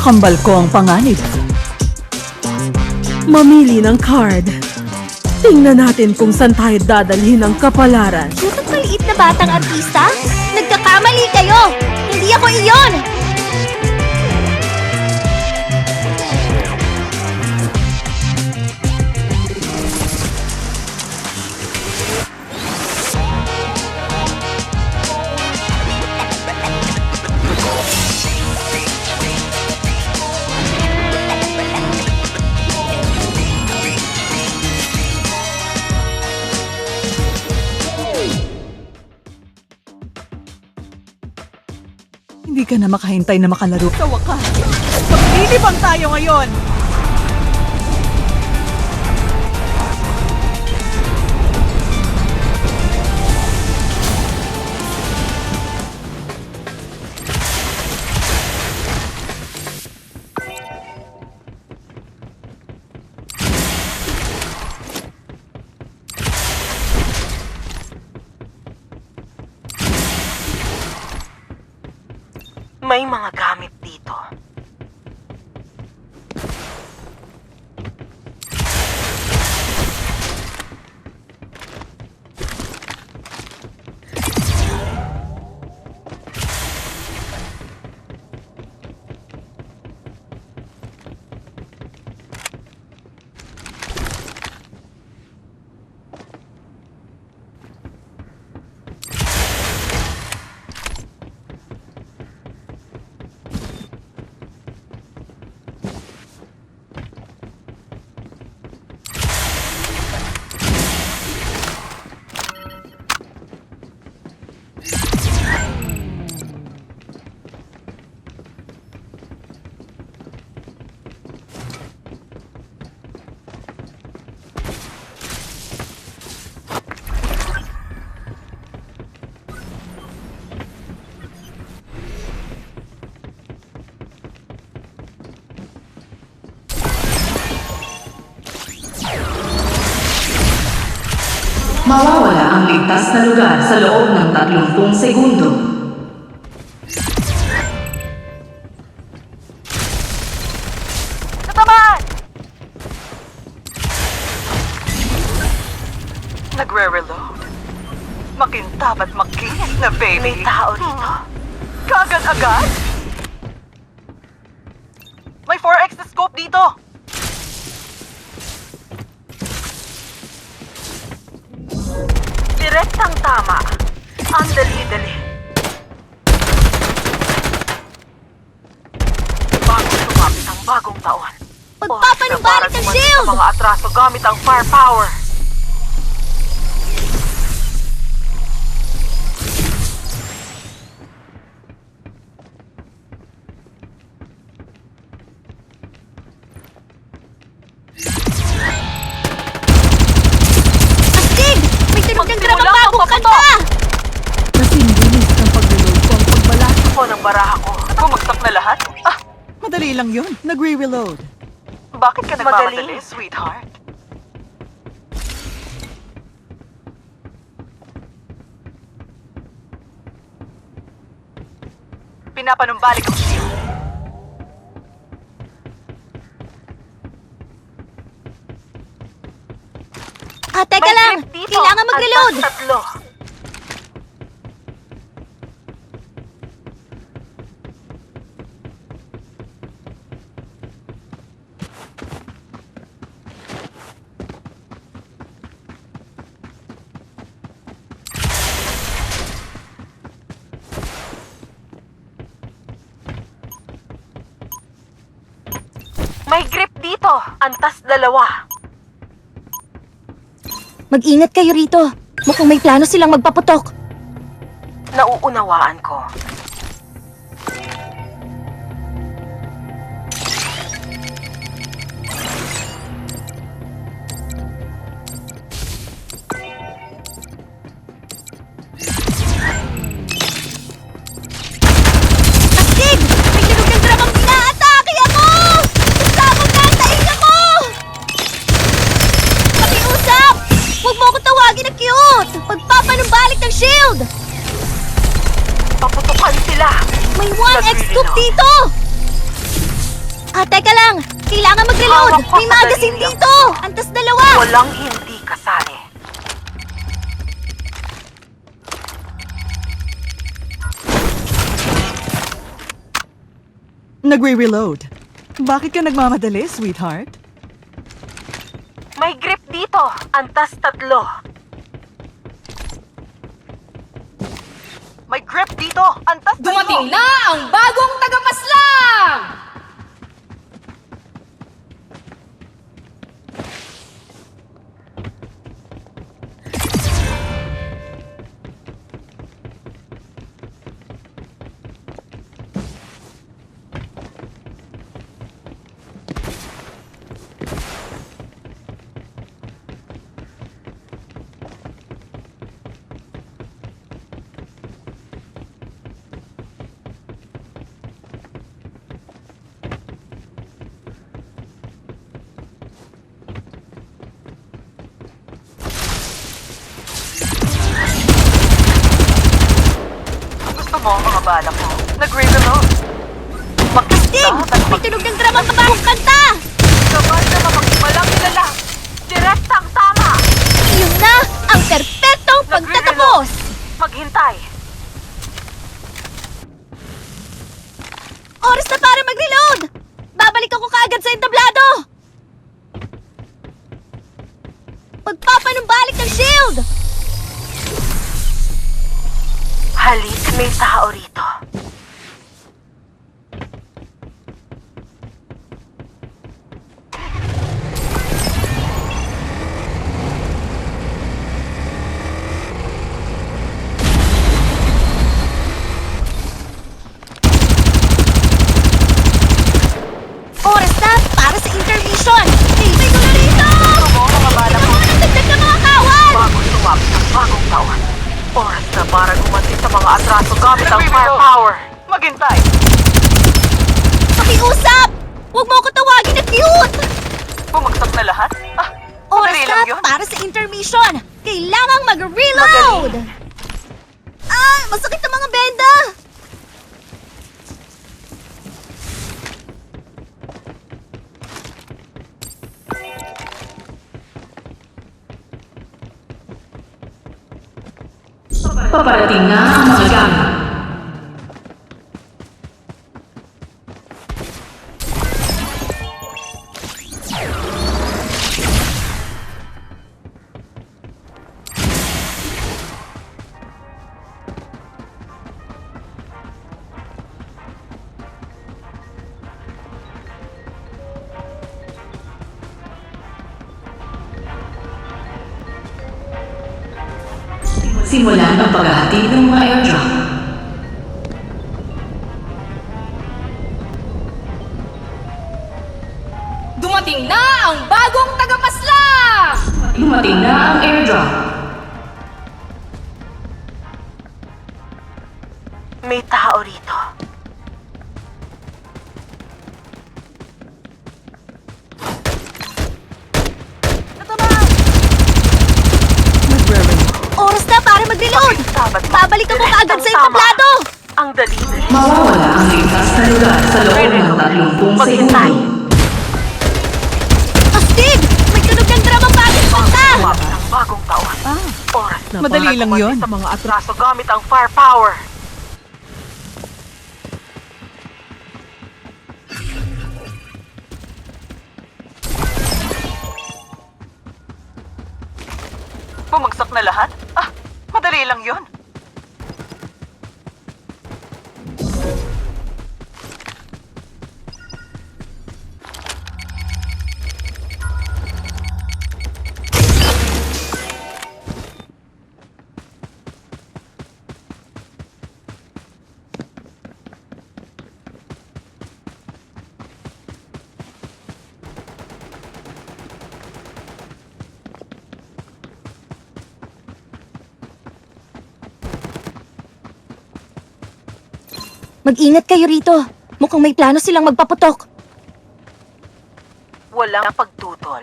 Kambal ko ang panganib. Mamili ng card. Tingnan natin kung saan tayo dadalhin ang kapalaran. Cute maliit na batang artista? Nagkakamali kayo! Hindi ako iyon! Na makahintay na makalaro. Sa wakas, maglilibang tayo ngayon! Mawawala ang ligtas na lugar sa loob ng 30 segundo. Natamaan! Nagre-reload. Makintab at makinis na baby. May tao rito. Kagad-agad? May 4x na scope dito. Direktang tama. Ang dali-dali. Bago sumapit ang bagong taon. Oras na para shield! Sa mga atraso gamit ang firepower. Madali lang yun. Nagre-reload. bakit ka nagmamadali, sweetheart? Pinapanumbalik ang shield. Ah, teka May lang! grip dito. Kailangan mag-reload! Antas tatlo. May grip dito. Antas dalawa. Mag-ingat kayo rito. Mukhang may plano silang magpaputok. Nauunawaan ko. Ah, teka lang! Kailangan mag-reload! Hawak ko May sa magazine daliri. dito! Antas dalawa! Walang hindi kasali. Nagre-reload. Bakit ka nagmamadali, sweetheart? May grip dito. Antas tatlo. May grip dito. Antas Dumating na ang bagong tagapaslang! Mo ang mga bala ko? Makita at May tunog ng dramang kabahong kanta! magkabal na mapagmalang nilala. Direktang tama. Iyon na ang perpektong pagtatapos! Maghintay. Oras na para mag-reload! Babalik ako kaagad sa entablado! Magpapanumbalik ng shield! Halik, may tao rito. Bumagsak na lahat? Ah, Oras madali lang na yun. para sa intermission! Kailangang mag-reload! Ah! Masakit ang mga benda! Paparating na paghahatid ng mga airdrop. Dumating na ang bagong tagapaslang! Dumating na ang airdrop. Kaagad sa entablado! Ang dali-dali. Mawawala ang ligtas na lugar sa loob ng 30 Maghintay. segundo. Astig! May tunog ng bagong kanta! Tuwag ng bagong taon. Ah, Oras na Madali para lang yun. sa mga atraso gamit ang firepower. Bumagsak na lahat? Ah, madali lang yun. Mag-ingat kayo rito. Mukhang may plano silang magpaputok. Walang pagtutol.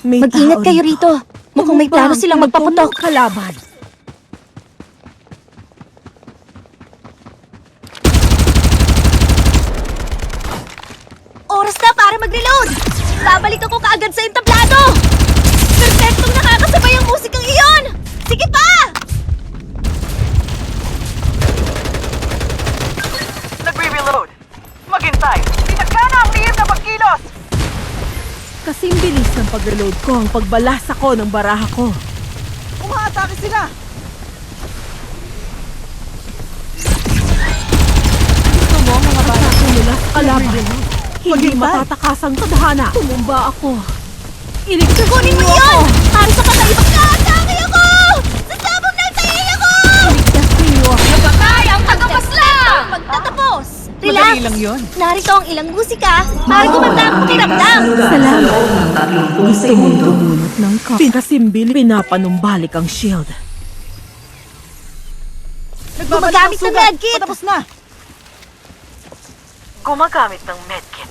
May Mag-ingat tao kayo rito. Mukhang may Ano plano ang silang magpaputok. Kalaban. Oras na para mag-reload! Babalik ako kaagad sa entablado! Perfectong nakakasabay ang musikang iyon! Sige pa! Nagre-reload. Maghintay. Pinagkana ang lihim na pagkilos. Kasing bilis ng pag-reload ko ang pagbalas ako ng baraha ko. Umaatake sila! Gusto mo mga bata? Atake mula sa kalaban. Hindi matatakas ang tadhana. Tumumba ako. Iligtas Kunin mo niyo yun! ako. Para sa kakaibang naatake ako! Sasabog ng tayo ako! Iligtas niyo ako. Nabatay ang tagapaslang! Magtatapos! Relax! lang yun. Narito ang ilang musika para gumanda ang pakiramdam! Sa loob ng 30 Gusto mong segundo. bumunot ng ka. Pinasimbil, pinapanumbalik ang shield. Gumagamit ng medkit. Patapos na. Gumagamit ng medkit.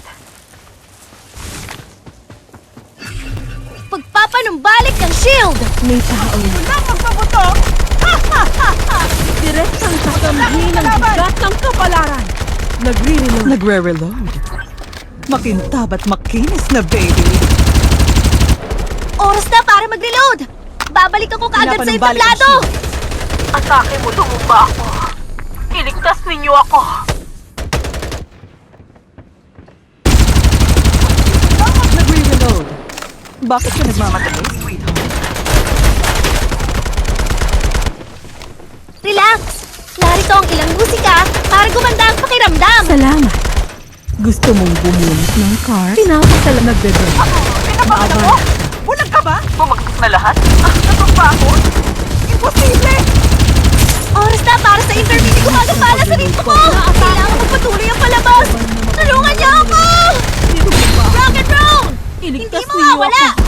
Pagpapanumbalik ng shield! May tao. Nang magpaputok! Direktang kasamhin ng bigat ng kapalaran. Nagre-reload. Nagre-reload. Makintab at makinis na baby. Oras na para mag-reload! Babalik ako kaagad sa entablado! Atake mo, tumumba ako. Iligtas ninyo ako. Nagre-reload. Bakit ka nagmamadali, sweetheart? Relax! Narito ang ilang musika para gumanda ang pakiramdam! Salamat. Gusto mong bumunot ng car? Pinapasala nagbebe. Pinabakan mo? Bulag ka ba? Bumagsak na lahat? Ah, natumba ako? Imposible! Oras na para sa interview gumagapala sa rito ko! Kailangan magpatuloy ang palabas! Tulungan niyo ako! Rock and roll! Hindi niyo mawawala! ako.